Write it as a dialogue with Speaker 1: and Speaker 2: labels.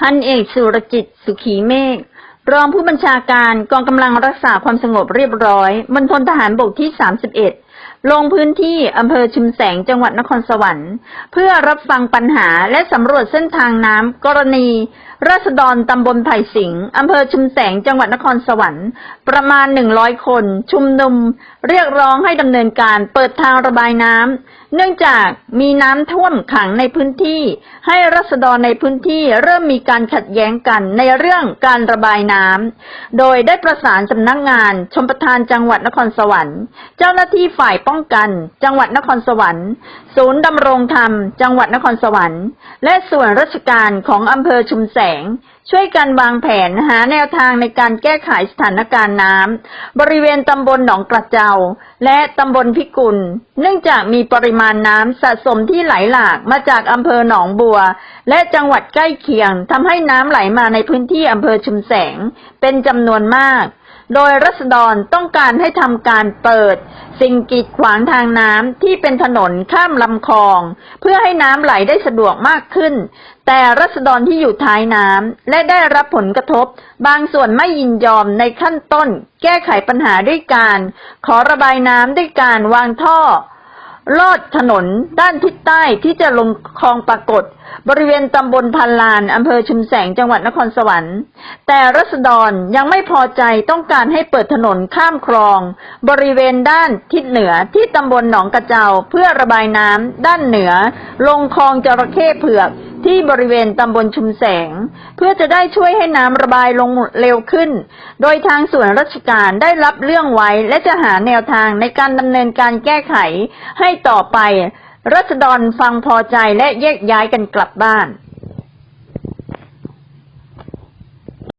Speaker 1: พันเอกสุรจิตสุขีเมฆรองผู้บัญชาการกองกำลังรักษาความสงบเรียบร้อยมณฑลทหารบกที่ 31 ลงพื้นที่อำเภอชุมแสงจังหวัดนครสวรรค์ เพื่อรับฟังปัญหาและสำรวจเส้นทางน้ำกรณี ราษฎรตำบลไผ่สิงห์อำเภอชุมแสงจังหวัดนครสวรรค์ ประมาณ 100 คน ชุมนุม เรียกร้องให้ดำเนินการเปิดทางระบายน้ำเนื่องจากมีน้ำท่วมขังในพื้นที่ ให้รัษฎรในพื้นที่เริ่มมีการขัดแย้งกันในเรื่องการระบายน้ำโดยได้ประสานสำนักงานชมประทานจังหวัดนครสวรรค์ เจ้าหน้าที่ฝ่ายป้องกัน จังหวัดนครสวรรค์ ศูนย์ดำรงธรรม จังหวัดนครสวรรค์ และส่วนราชการของอำเภอชุมแสง ช่วยกันวางแผนหาแนวทางในการแก้ไขสถานการณ์น้ำบริเวณตำบลหนองกระเจา และตำบลพิกุล เนื่องจากมีปริมาณน้ำสะสมที่ไหลหลากมาจากอำเภอหนองบัว และจังหวัดใกล้เคียงทำให้น้ำไหลมาในพื้นที่อำเภอชุมแสง เป็นจำนวนมาก โดยรัษฎรต้องการให้ทำการเปิด สิ่งกีดขวางทางน้ำที่เป็นถนนข้ามลำคลอง เพื่อให้น้ำไหลได้สะดวกมากขึ้น แต่รัษฎรที่อยู่ท้ายน้ำและได้รับผลกระทบ บางส่วนไม่ยินยอมในขั้นต้น แก้ไขปัญหาด้วยการ ขอระบายน้ำด้วยการวางท่อ ลอดถนนด้านทิศใต้ที่จะลงคลองปรากฏ บริเวณตำบลพันลานอำเภอชุมแสงจังหวัดนครสวรรค์ แต่รัษฎรยังไม่พอใจต้องการให้เปิดถนนข้ามคลอง บริเวณด้านทิศเหนือที่ตำบลหนองกระเจาเพื่อระบายน้ำด้านเหนือ ลงคลองจระเข้เผือก ที่บริเวณตำบลชุมแสง เพื่อจะได้ช่วยให้น้ำระบายลงเร็วขึ้น โดยทางส่วนราชการได้รับเรื่องไว้และจะหาแนวทางในการดำเนินการแก้ไขให้ต่อไปรัษฎรฟังพอใจและแยกย้ายกันกลับบ้าน